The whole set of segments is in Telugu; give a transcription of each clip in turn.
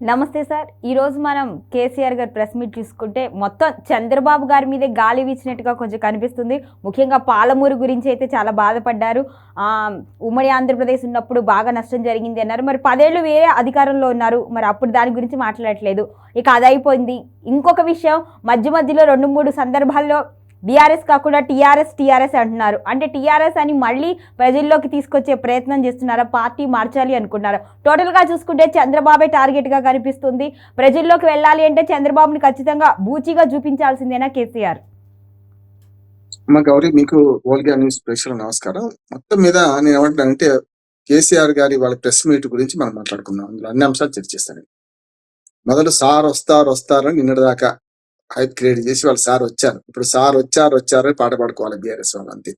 నమస్తే సార్. ఈరోజు మనం కేసీఆర్ గారి ప్రెస్ మీట్ చూసుకుంటే మొత్తం చంద్రబాబు గారి మీదే గాలి వీచినట్టుగా కొంచెం కనిపిస్తుంది. ముఖ్యంగా పాలమూరు గురించి అయితే చాలా బాధపడ్డారు. ఉమ్మడి ఆంధ్రప్రదేశ్ ఉన్నప్పుడు బాగా నష్టం జరిగింది అన్నారు. మరి పదేళ్ళు వేరే అధికారంలో ఉన్నారు. మరి అప్పుడు దాని గురించి మాట్లాడట్లేదు. ఇక అదైపోయింది ఇంకొక విషయం మధ్య మధ్యలో రెండు మూడు సందర్భాల్లో బీఆర్ఎస్ కాకుండా టీఆర్ఎస్ టీఆర్ఎస్ అంటున్నారు. అంటే టీఆర్ఎస్ అని మళ్ళీ ప్రజల్లోకి తీసుకొచ్చే ప్రయత్నం చేస్తున్నారా? పార్టీ మార్చాలి అనుకున్నారు? టోటల్గా చూసుకుంటే చంద్రబాబే టార్గెట్గా కనిపిస్తుంది. ప్రజల్లోకి వెళ్ళాలి అంటే చంద్రబాబుని ఖచ్చితంగా బూచిగా చూపించాల్సిందేనా కేసీఆర్? అమ్మ గౌరీ మీకు ఓల్గా న్యూస్ ప్రేక్షకులు నమస్కారం. మొత్తం మీద నేను ఏమంటానంటే కేసీఆర్ గారి వాళ్ళ ప్రెస్ మీట్ గురించి మనం మాట్లాడుకుందాం. అందులో అన్ని అంశాలు చర్చిస్తాను మొదలు సార్ వస్తారు వస్తారని నిన్నటిదాకా హైప్ క్రియేట్ చేసి వాళ్ళు సార్ వచ్చారు. ఇప్పుడు సార్ వచ్చారు వచ్చారు అని పాట పాడుకోవాలి బీఆర్ఎస్ వాళ్ళు అంతే.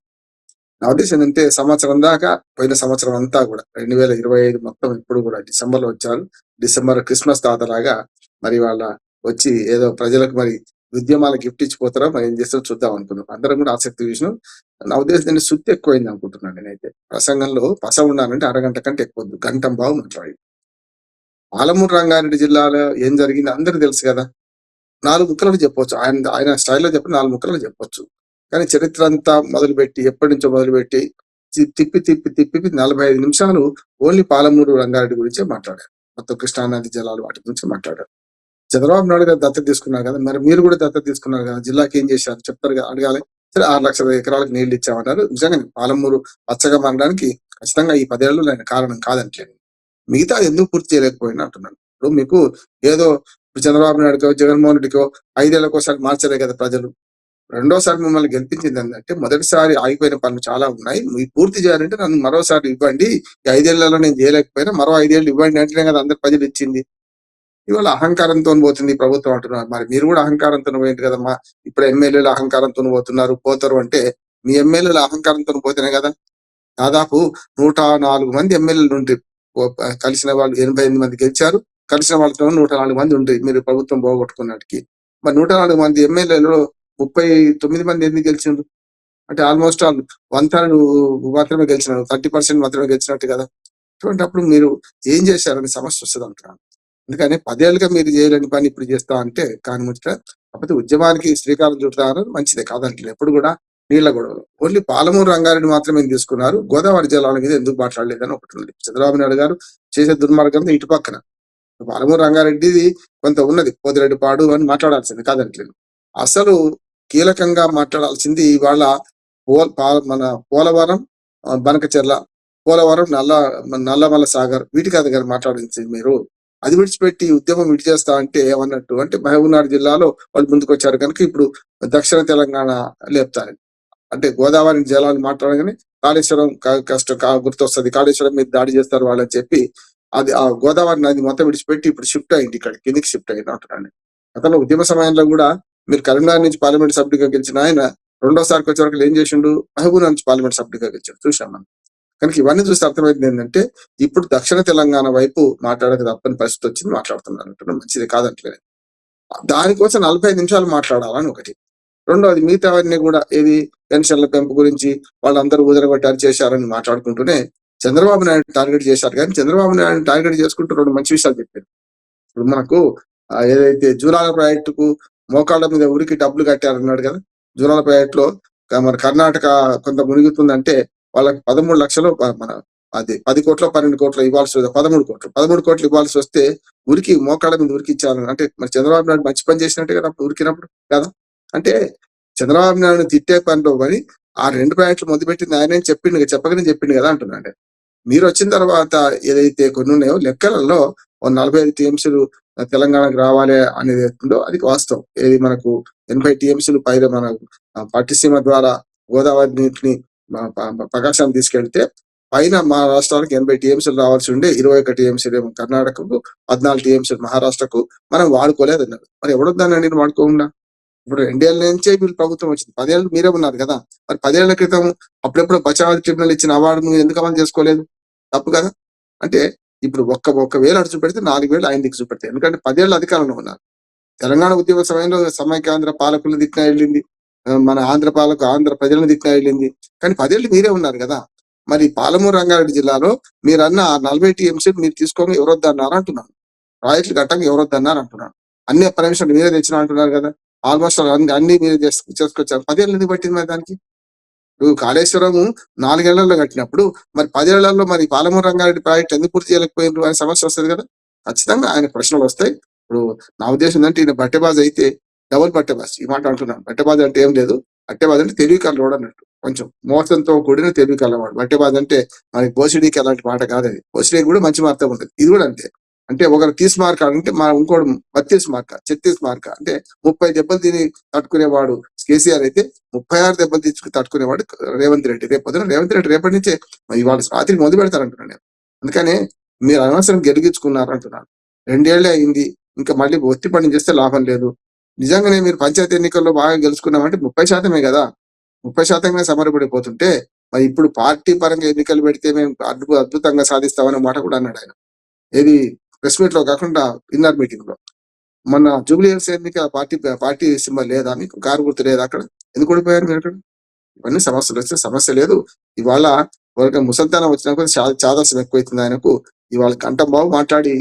నా ఉద్దేశం ఏంటంటే సంవత్సరం దాకా పోయిన సంవత్సరం అంతా కూడా రెండు వేల ఇరవై ఐదు మొత్తం ఇప్పుడు కూడా డిసెంబర్లో వచ్చారు. డిసెంబర్ క్రిస్మస్ తాతలాగా మరి వాళ్ళ వచ్చి ఏదో ప్రజలకు మరి ఉద్యమాల గిఫ్ట్ ఇచ్చిపోతారో మరి ఏం చేస్తారో చూద్దాం అనుకున్నాం. అందరం కూడా ఆసక్తి విషయం నా ఉద్దేశం నేను శుద్ధి ఎక్కువైంది అనుకుంటున్నాను నేనైతే. ప్రసంగంలో పస ఉండాలంటే అరగంట కంటే ఎక్కువ వద్దు. గంట బాగు మాట్లాడి పాలమూరు రంగారెడ్డి జిల్లాలో ఏం జరిగింది అందరికీ తెలుసు కదా. నాలుగు ముక్కలను చెప్పొచ్చు. ఆయన ఆయన స్టైల్లో చెప్పి నాలుగు ముక్కలు చెప్పొచ్చు. కానీ చరిత్ర అంతా మొదలుపెట్టి ఎప్పటి నుంచో మొదలుపెట్టి తిప్పి తిప్పి తిప్పి నలభై ఐదు నిమిషాలు ఓన్లీ పాలమూరు రంగారెడ్డి గురించే మాట్లాడారు. మొత్తం కృష్ణానది జలాలు వాటి గురించి మాట్లాడారు. చంద్రబాబు నాయుడు గారు దత్తత తీసుకున్నారు కదా మరి మీరు కూడా దత్తత తీసుకున్నారు కదా జిల్లాకి ఏం చేశారు? చెప్తారు అడగాలి. సరే ఆరు లక్షల ఎకరాలకు నీళ్ళు ఇచ్చామన్నారు. నిజంగా పాలమూరు పచ్చగా మారడానికి ఖచ్చితంగా ఈ పదేళ్ళు ఆయన కారణం కాదంటలేదు. మిగతా ఎందుకు పూర్తి చేయలేకపోయినా అంటున్నాను. ఇప్పుడు మీకు ఏదో ఇప్పుడు చంద్రబాబు నాయుడుకో జగన్మోహన్ రెడ్డికో ఒకసారి మార్చలే కదా ప్రజలు. రెండోసారి మిమ్మల్ని గెలిపించింది ఏంటంటే మొదటిసారి ఆగిపోయిన పనులు చాలా ఉన్నాయి. మీ పూర్తి చేయాలంటే నన్ను మరోసారి ఇవ్వండి. ఈ ఐదేళ్ళలో నేను చేయలేకపోయినా మరో ఐదేళ్ళు ఇవ్వండి అంటేనే కదా అందరు ప్రజలు ఇచ్చింది. ఇవాళ అహంకారంతో పోతుంది ప్రభుత్వం అంటున్నారు. మరి మీరు కూడా అహంకారంతో పోయింది కదమ్మా. ఇప్పుడు ఎమ్మెల్యేలు అహంకారంతో పోతున్నారు పోతారు అంటే మీ ఎమ్మెల్యేలు అహంకారంతో పోతేనే కదా. దాదాపు నూట నాలుగు మంది ఎమ్మెల్యేలు ఉండి కలిసిన వాళ్ళు ఎనభై ఎనిమిది మంది గెలిచారు. కలిసిన వాళ్ళతో నూట నాలుగు మంది ఉంటాయి మీరు ప్రభుత్వం పోగొట్టుకున్నట్టుకి మరి నూట నాలుగు మంది ఎమ్మెల్యేలలో ముప్పై తొమ్మిది మంది ఎందుకు గెలిచిండ్రు? అంటే ఆల్మోస్ట్ ఆల్ వన్ థర్డ్ మాత్రమే గెలిచినారు. థర్టీ పర్సెంట్ మాత్రమే గెలిచినట్టు కదా. అటువంటిప్పుడు మీరు ఏం చేశారని సమస్య వస్తుంది అంటున్నాను. అందుకని పదేళ్ళుగా మీరు చేయలేని పని ఇప్పుడు చేస్తా అంటే కాని ముచ్చట కాకపోతే ఉద్యమానికి శ్రీకారం చుడతారు మంచిదే కాదంటే ఎప్పుడు కూడా నీళ్ళ గొడవలు. ఓన్లీ పాలమూరు రంగారెడ్డి మాత్రమే తీసుకున్నారు. గోదావరి జలాల మీద ఎందుకు మాట్లాడలేదని ఒకటి ఉంది. చంద్రబాబు నాయుడు గారు చేసే దుర్మార్గం ఇటు పక్కన. పాలమూరు రంగారెడ్డిది కొంత ఉన్నది కోదిరెడ్డి పాడు అని మాట్లాడాల్సింది కాదంటలేదు అసలు కీలకంగా మాట్లాడాల్సింది ఇవాళ పోల్ మన పోలవరం బనకచెర్ల పోలవరం నల్ల నల్లమల్ల సాగర్ వీటి కథ గారు మాట్లాడించింది మీరు. అది విడిచిపెట్టి ఉద్యమం విడి చేస్తా అంటే ఏమన్నట్టు? అంటే మహబూబ్నగర్ జిల్లాలో వాళ్ళు ముందుకొచ్చారు కనుక ఇప్పుడు దక్షిణ తెలంగాణ లేపుతారు. అంటే గోదావరి జలాలు మాట్లాడగానే కాళేశ్వరం కష్టం గుర్తొస్తుంది. కాళేశ్వరం మీద దాడి చేస్తారు వాళ్ళని చెప్పి అది ఆ గోదావరి నది మొత్తం విడిచిపెట్టి ఇప్పుడు షిఫ్ట్ అయింది ఇక్కడ కిందికి షిఫ్ట్ అయింది అంటున్నాను అతను ఉద్యమ సమయంలో కూడా మీరు కరీంనగర్ నుంచి పార్లమెంట్ సభ్యుడిగా గెలిచిన ఆయన రెండోసారికి వచ్చే వరకు ఏం చేసిండు? మహబూబ్ నుంచి పార్లమెంట్ సభ్యుడిగా గెలిచాడు. చూసాం మనం. కనుక ఇవన్నీ చూస్తే అర్థమైంది ఏంటంటే ఇప్పుడు దక్షిణ తెలంగాణ వైపు మాట్లాడక తప్పని పరిస్థితి వచ్చింది మాట్లాడుతున్నారు అంటున్నాం మంచిది కాదంటలేదు. దానికోసం నలభై ఐదు నిమిషాలు మాట్లాడాలని ఒకటి. రెండోది మిగతావన్నీ కూడా ఏది పెన్షన్ల పెంపు గురించి వాళ్ళందరూ ఉదరగొట్టారు చేశారని మాట్లాడుకుంటూనే చంద్రబాబు నాయుడు టార్గెట్ చేశారు కానీ చంద్రబాబు నాయుడు టార్గెట్ చేసుకుంటూ రెండు మంచి విషయాలు చెప్పారు. ఇప్పుడు మనకు ఏదైతే జూలాల ప్రాజెక్టుకు మోకాళ్ళ మీద ఉరికి డబ్బులు కట్టారన్నాడు కదా జూలాల ప్రాజెక్టులో మన కర్ణాటక కొంత మునిగుతుందంటే వాళ్ళకి పదమూడు లక్షలు మన అది పది కోట్ల పన్నెండు కోట్లు ఇవ్వాల్సి పదమూడు కోట్లు పదమూడు కోట్లు ఇవ్వాల్సి వస్తే ఉరికి మోకాళ్ళ మీద ఉరికి ఇచ్చారు అంటే మరి చంద్రబాబు నాయుడు మంచి పని చేసినట్టే కదా ఉరికినప్పుడు కదా? అంటే చంద్రబాబు నాయుడు తిట్టే పనిలో పని ఆ రెండు ప్రాజెక్టులు మొదలుపెట్టింది ఆయన చెప్పిండు చెప్పగానే చెప్పిండు కదా అంటున్నాడు. మీరు వచ్చిన తర్వాత ఏదైతే కొన్ని ఉన్నాయో లెక్కలలో ఓ నలభై ఐదు టీఎంసీలు తెలంగాణకు రావాలి అనేది ఉందో అది వాస్తవం. ఏది మనకు ఎనభై టీఎంసీలు పైన మన పట్టిసీమ ద్వారా గోదావరి నీటిని ప్రకాశం తీసుకెళ్తే పైన మా రాష్ట్రాలకు ఎనభై టీఎంసీలు రావాల్సి ఉండే ఇరవై ఒక టీఎంసీలు ఏమో కర్ణాటకకు పద్నాలుగు టీఎంసీలు మహారాష్ట్రకు మనం వాడుకోలేదన్నారు. మరి ఎవడొద్దానండి నేను వాడుకోకుండా? ఇప్పుడు రెండేళ్ళ నుంచే వీళ్ళు ప్రభుత్వం వచ్చింది. పదేళ్ళు మీరే ఉన్నారు కదా. మరి పదేళ్ళ క్రితం అప్పుడెప్పుడు బచావ ట్రిబ్యునల్ ఇచ్చిన అవార్డు మీరు ఎందుకు అమలు చేసుకోలేదు? తప్పు కదా. అంటే ఇప్పుడు ఒక్క ఒక్క వేలు అడుచు పెడితే నాలుగు వేలు ఆయన దిక్కు చూపెడతాయి. ఎందుకంటే పదేళ్ళు అధికారంలో ఉన్నారు. తెలంగాణ ఉద్యమ సమయంలో సమైక్యాంధ్ర పాలకులను దిక్కున వెళ్ళింది. మన ఆంధ్ర పాలకు ఆంధ్ర ప్రజలను దిక్కున వెళ్ళింది. కానీ పదేళ్ళు మీరే ఉన్నారు కదా. మరి పాలమూరు రంగారెడ్డి జిల్లాలో మీరన్న ఆ నలభై టీఎంసీ మీరు తీసుకోగా ఎవరొద్దన్నారు అంటున్నాను. ప్రాజెక్టులు కట్టంగా ఎవరొద్దన్నారు అంటున్నాను. అన్ని పర్మిషన్లు మీరే తెచ్చిన అంటున్నారు కదా. ఆల్మోస్ట్ అన్ని అన్ని చేసుకొచ్చారు. పదేళ్ళు ఎందుకు పట్టింది మరి దానికి? ఇప్పుడు కాళేశ్వరం నాలుగేళ్ళలో కట్టినప్పుడు మరి పదేళ్ళలో మరి పాలమూరు రంగారెడ్డి ప్రాజెక్ట్ ఎందుకు పూర్తి చేయలేకపోయినారు అనే సమస్య వస్తుంది కదా? ఖచ్చితంగా ఆయన ప్రశ్నలు వస్తాయి. ఇప్పుడు నా ఉద్దేశం ఏంటంటే ఈయన బట్టెబాజ్ అయితే డబుల్ బట్టెబాజ్ ఈ మాట అంటున్నాను. బట్టెబాజ్ అంటే ఏం లేదు. బట్టెబాజ్ అంటే తెలివి కలవాడు అన్నట్టు. కొంచెం మోసంతో కూడిన తెలివి కలవాడు. బట్టెబాజ్ అంటే మనకి బోసిడీకి అలాంటి మాట కాదు అది బోసిడీకి కూడా మంచి మార్తం ఉంటుంది ఇది కూడా అంతే. అంటే ఒకరు తీసి మార్క అంటే మా ఇంకోటి బత్తీస్ మార్క ఛత్తీస్ మార్క. అంటే ముప్పై దెబ్బలు తిని తట్టుకునేవాడు కేసీఆర్ అయితే ముప్పై ఆరు దెబ్బలు తీసుకుని తట్టుకునేవాడు రేవంత్ రెడ్డి. రేపు పొద్దున రేవంత్ రెడ్డి రేపటి నుంచే ఇవాళ రాత్రి మొదలు పెడతారంటున్నాను నేను. అందుకనే మీరు అనవసరం గెలిగించుకున్నారు అంటున్నాను. రెండేళ్ళే అయింది. ఇంకా మళ్ళీ ఒత్తి పని చేస్తే లాభం లేదు. నిజంగానే మీరు పంచాయతీ ఎన్నికల్లో బాగా గెలుచుకున్నామంటే ముప్పై శాతమే కదా. ముప్పై శాతమే సమరపడిపోతుంటే మరి ఇప్పుడు పార్టీ పరంగా ఎన్నికలు పెడితే మేము అద్భుత అద్భుతంగా సాధిస్తామనే మాట కూడా అన్నాడు ఆయన. ఏది ప్రెస్ మీట్లో కాకుండా ఇన్నర్ మీటింగ్లో మన జూబ్లీ హిల్స్ ఎన్నిక పార్టీ పార్టీ సింబల్ లేదా మీకు కారు గుర్తు లేదా అక్కడ? ఎందుకు ఓడిపోయారు మీరు అక్కడ? ఇవన్నీ సమస్యలు వస్తే సమస్య లేదు. ఇవాళ వాళ్ళకి ముసల్తానం వచ్చినాక చాదాసం ఎక్కువైతుంది ఆయనకు. ఇవాళ కంఠం బాబు మాట్లాడి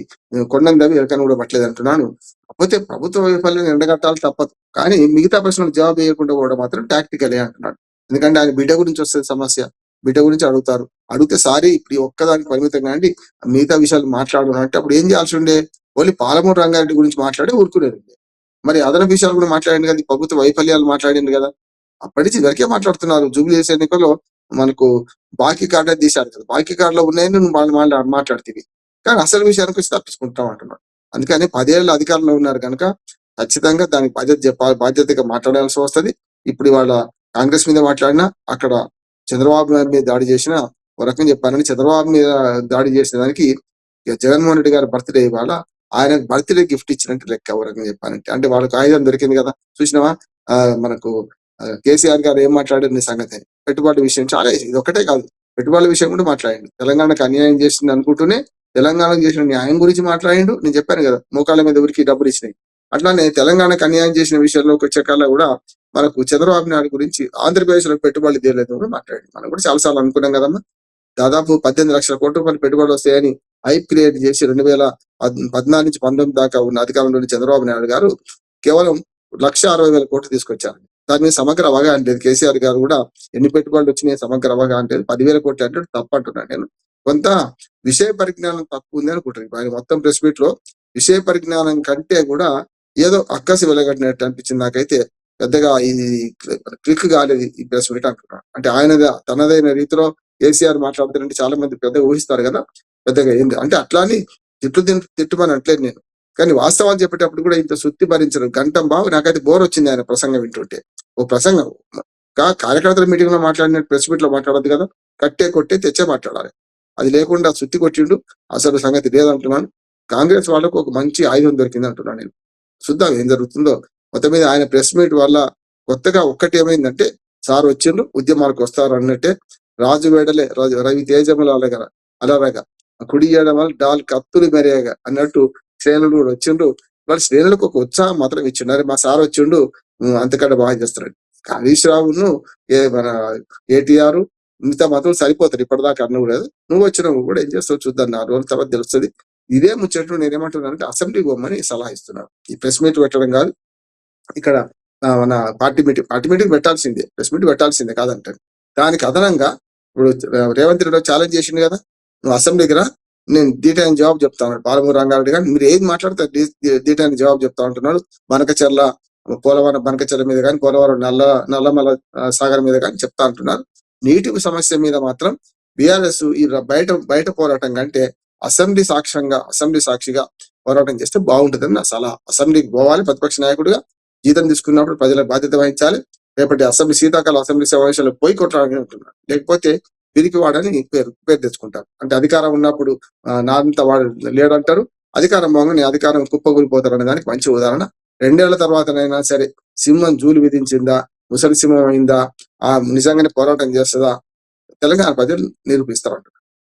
కొండం దవి ఎవరికైనా కూడా పట్టలేదు అంటున్నాను. కాకపోతే ప్రభుత్వ వైఫల్యం ఎండగట్టాలి తప్పదు. కానీ మిగతా ప్రశ్నలకు జవాబు వేయకుండా కూడా మాత్రం టాక్టికలే అంటున్నాడు. ఎందుకంటే ఆయన బిడ్డ గురించి వస్తుంది సమస్య. బిడ్డ గురించి అడుగుతారు. అడిగితే సారీ ఇప్పుడు ఈ ఒక్కదానికి పరిమితం కాండి మిగతా విషయాలు మాట్లాడడం అంటే అప్పుడు ఏం చేయాల్సి ఉండే? ఓన్లీ పాలమూరు రంగారెడ్డి గురించి మాట్లాడి ఊరుకునేది మరి అదనపు విషయాలు కూడా మాట్లాడింది కదా ప్రభుత్వ వైఫల్యాలు మాట్లాడింది కదా. అప్పటి నుంచి వరకే మాట్లాడుతున్నారు జూబ్లీ ఎన్నికల్లో మనకు బాకీ కార్డు తీశారు కదా. బాకీ కార్డులో ఉన్నాయని నువ్వు వాళ్ళు మాట్లా మాట్లాడుతుంది కానీ అసలు విషయానికి వచ్చి తప్పించుకుంటాం అంటున్నాడు. అందుకని పదేళ్ళ అధికారంలో ఉన్నారు కనుక ఖచ్చితంగా దానికి బాధ్యత చెప్పాలి బాధ్యతగా మాట్లాడాల్సి వస్తది. ఇప్పుడు ఇవాళ కాంగ్రెస్ మీద మాట్లాడినా అక్కడ చంద్రబాబు నాయుడు మీద దాడి చేసినా ఒక రకంగా చెప్పానని చంద్రబాబు మీద దాడి చేసిన దానికి జగన్మోహన్ రెడ్డి గారి బర్త్డే ఇవాళ ఆయన బర్త్డే గిఫ్ట్ ఇచ్చినట్టు లెక్క ఒక రకంగా చెప్పానంటే అంటే వాళ్ళకి ఆయుధం దొరికింది కదా. చూసినావా? ఆ, మనకు కేసీఆర్ గారు ఏం మాట్లాడారు సంగతి? పెట్టుబడి విషయం చాలా ఇది ఒకటే కాదు. పెట్టుబడుల విషయం కూడా మాట్లాడండి. తెలంగాణకు అన్యాయం చేసింది అనుకుంటూనే తెలంగాణకు చేసిన న్యాయం గురించి మాట్లాడిండు. నేను చెప్పాను కదా మోకాళ్ళ మీద ఊరికి డబ్బులు ఇచ్చినాయి. అట్లానే తెలంగాణకు అన్యాయం చేసిన విషయంలో వచ్చేకల్లా కూడా మనకు చంద్రబాబు నాయుడు గురించి ఆంధ్రప్రదేశ్లో పెట్టుబడులు తీయలేదు కూడా మాట్లాడి మనం కూడా చాలాసార్లు అనుకున్నాం కదమ్మా. దాదాపు పద్దెనిమిది లక్షల కోట్ల రూపాయలు పెట్టుబడులు వస్తాయని హైప్ క్రియేట్ చేసి రెండు వేల పద్నాలుగు నుంచి పంతొమ్మిది దాకా ఉన్న అధికారంలోని చంద్రబాబు నాయుడు గారు కేవలం లక్ష అరవై వేల కోట్లు తీసుకొచ్చారు. దాని మీద సమగ్ర అవగాహన లేదు. కేసీఆర్ గారు కూడా ఎన్ని పెట్టుబడులు వచ్చినాయి సమగ్ర అవగాహన లేదు. పదివేల కోట్లు అంటే తప్పు అంటున్నాను నేను. కొంత విషయ పరిజ్ఞానం తక్కువ ఉంది అనుకుంటున్నాను. ఆయన మొత్తం ప్రెస్ మీట్లో విషయ పరిజ్ఞానం కంటే కూడా ఏదో అక్కసి వెలగట్టినట్టు అనిపించింది నాకైతే. పెద్దగా ఇది క్లిక్ కాలేదు ఈ ప్రెస్ మీట్ అంటున్నాను. అంటే ఆయన తనదైన రీతిలో కేసీఆర్ మాట్లాడుతారంటే చాలా మంది పెద్దగా ఊహిస్తారు కదా. పెద్దగా ఏంది? అంటే అట్లా అని తిట్టు తిట్టు తిట్టుమని అంటలేదు నేను. కానీ వాస్తవాలు చెప్పేటప్పుడు కూడా ఇంత సుత్తి భరించరు. గంటం బాబు నాకైతే బోర్ వచ్చింది ఆయన ప్రసంగం వింటుంటే. ఓ ప్రసంగం. కా కార్యకర్తల మీటింగ్లో మాట్లాడినట్టు ప్రెస్ మీట్లో మాట్లాడదు కదా. కట్టే కొట్టే తెచ్చే మాట్లాడాలి. అది లేకుండా సుత్తి కొట్టిండు. అసలు సంగతి లేదంటున్నాను. కాంగ్రెస్ వాళ్ళకు ఒక మంచి ఆయుధం దొరికింది అంటున్నాను నేను. చూద్దాం ఏం జరుగుతుందో. మొత్తం మీద ఆయన ప్రెస్ మీట్ వల్ల కొత్తగా ఒక్కటి ఏమైందంటే సార్ వచ్చిండ్రు ఉద్యమాలకు వస్తారు అన్నట్టే రాజు వేడలే రాజు రవి తేజములు అలగర అలరగా. కుడి వల్ల డాల్ కత్తులు మెరేగ అన్నట్టు శ్రేణులు కూడా వచ్చిండ్రు. వాళ్ళ శ్రేణులకు ఒక ఉత్సాహం మాత్రం ఇచ్చిండు. అరే మా సార్ వచ్చిండు అంతకంటే బాగా చేస్తున్నాడు హరీష్ రావును ఏ మన ఏటీఆర్ మిగతా మాత్రం సరిపోతారు. ఇప్పటిదాకా అన్న కూడా నువ్వు వచ్చినావు కూడా ఏం చేస్తావు చూద్దాం నాలుగు రోజుల తర్వాత తెలుస్తుంది. ఇదే ముచ్చట్లు నేనేమంటున్నానంటే అసెంబ్లీ పోమని సలహా ఇస్తున్నాను ఈ ప్రెస్ మీట్ పెట్టడం కాదు. ఇక్కడ మన పార్టీ మీటింగ్ పార్టీ మీటింగ్ పెట్టాల్సిందే. ప్రెస్ మీట్ పెట్టాల్సిందే కాదంటే దానికి అదనంగా ఇప్పుడు రేవంత్ రెడ్డి ఛాలెంజ్ చేసిండు కదా నువ్వు అసెంబ్లీకి రా నేను డీటెయిల్ జవాబు చెప్తాను పాలమూరు రంగారెడ్డి గారు మీరు ఏది మాట్లాడతారు డీటెయిల్ జవాబు చెప్తా ఉంటున్నాడు. బనకచర్ల పోలవరం బనకచర్ల మీద కానీ పోలవరం నల్ల నల్లమల సాగర్ మీద కానీ చెప్తా అంటున్నారు నీటి సమస్య మీద మాత్రం బీఆర్ఎస్ ఈ బయట బయట పోరాటం కంటే అసెంబ్లీ సాక్ష్యంగా అసెంబ్లీ సాక్షిగా పోరాటం చేస్తే బాగుంటుందని నా సలహా. అసెంబ్లీకి పోవాలి ప్రతిపక్ష నాయకుడిగా జీతం తీసుకున్నప్పుడు ప్రజలకు బాధ్యత వహించాలి. రేపటి అసెంబ్లీ శీతాకాల అసెంబ్లీ సమావేశాలు పోయి కొట్టాలని లేకపోతే పిరికి వాడని పేరు పేరు తెచ్చుకుంటారు. అంటే అధికారం ఉన్నప్పుడు ఆ, నాంత వాడు లేడంటారు. అధికారం బాగుంది అధికారం కుప్పగూలిపోతారు అనే దానికి మంచి ఉదాహరణ. రెండేళ్ళ తర్వాతనైనా సరే సింహం జూలు విధించిందా? ముసలి సింహం అయిందా? ఆ నిజంగానే పోరాటం చేస్తుందా? తెలంగాణ ప్రజలు నిరూపిస్తారు